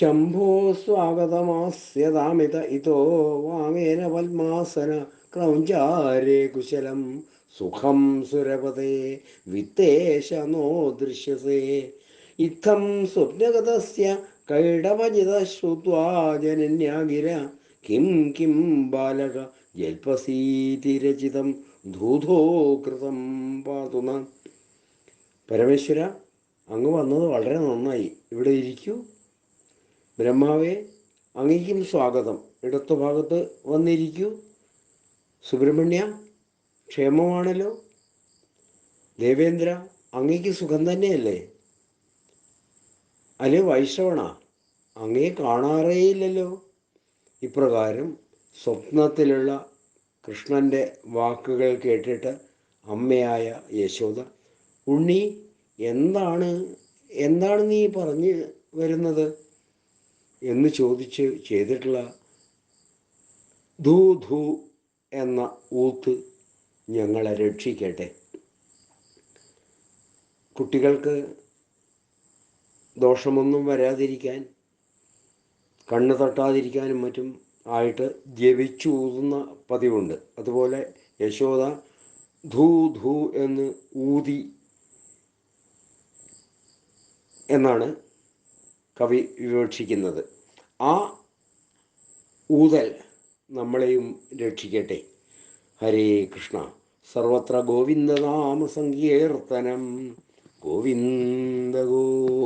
ശംഭോ സ്വാഗതമാസ്യതാമിത ഇതോ വാമേന പത്മാസന ക്രൗഞ്ചാരേ കുശലം സുഖം സുരപതേ വിത്തേശ നോ ദൃശ്യസേ. ഇത്തം സ്വപ്നഗതസ്യ കൈടവജിത ശ്രുത്വാ ജനന്യാഗിര. കിം കിം ബാലക ജൽപസീതി രചിതം ധൂധോ കൃതം പാതുന പരമേശ്വര അങ്ങ് വന്നത് വളരെ നന്നായി. ഇവിടെ ഇരിക്കൂ. ബ്രഹ്മാവേ അങ്ങേക്കും സ്വാഗതം. ഇടത്തു ഭാഗത്ത് വന്നിരിക്കൂ. സുബ്രഹ്മണ്യ ക്ഷേമമാണല്ലോ. ദേവേന്ദ്ര അങ്ങേക്ക് സുഖം തന്നെയല്ലേ? അല്ലെ വൈഷ്ണവണ അങ്ങേ കാണാറേയില്ലല്ലോ. ഇപ്രകാരം സ്വപ്നത്തിലുള്ള കൃഷ്ണന്റെ വാക്കുകൾ കേട്ടിട്ട് അമ്മയായ യശോദ ഉണ്ണി എന്താണ് എന്താണ് നീ പറഞ്ഞു വരുന്നത്? എന്ന് ചോദിച്ച് ചെയ്തിട്ടുള്ള ധൂ ധൂ എന്ന ഊത്ത് ഞങ്ങളെ രക്ഷിക്കട്ടെ. കുട്ടികൾക്ക് ദോഷമൊന്നും വരാതിരിക്കാൻ കണ്ണ് തട്ടാതിരിക്കാനും മറ്റും ആയിട്ട് ജപിച്ചു ഊതുന്ന പതിവുണ്ട്. അതുപോലെ യശോദ ധൂ ധൂ എന്ന് ഊതി എന്നാണ് കവി വിവക്ഷിക്കുന്നത്. ആ ഊതൽ നമ്മളെയും രക്ഷിക്കട്ടെ. ഹരേ കൃഷ്ണ. സർവത്ര ഗോവിന്ദനാമ സങ്കീർത്തനം. ഗോവിന്ദ ഗോവിന്ദ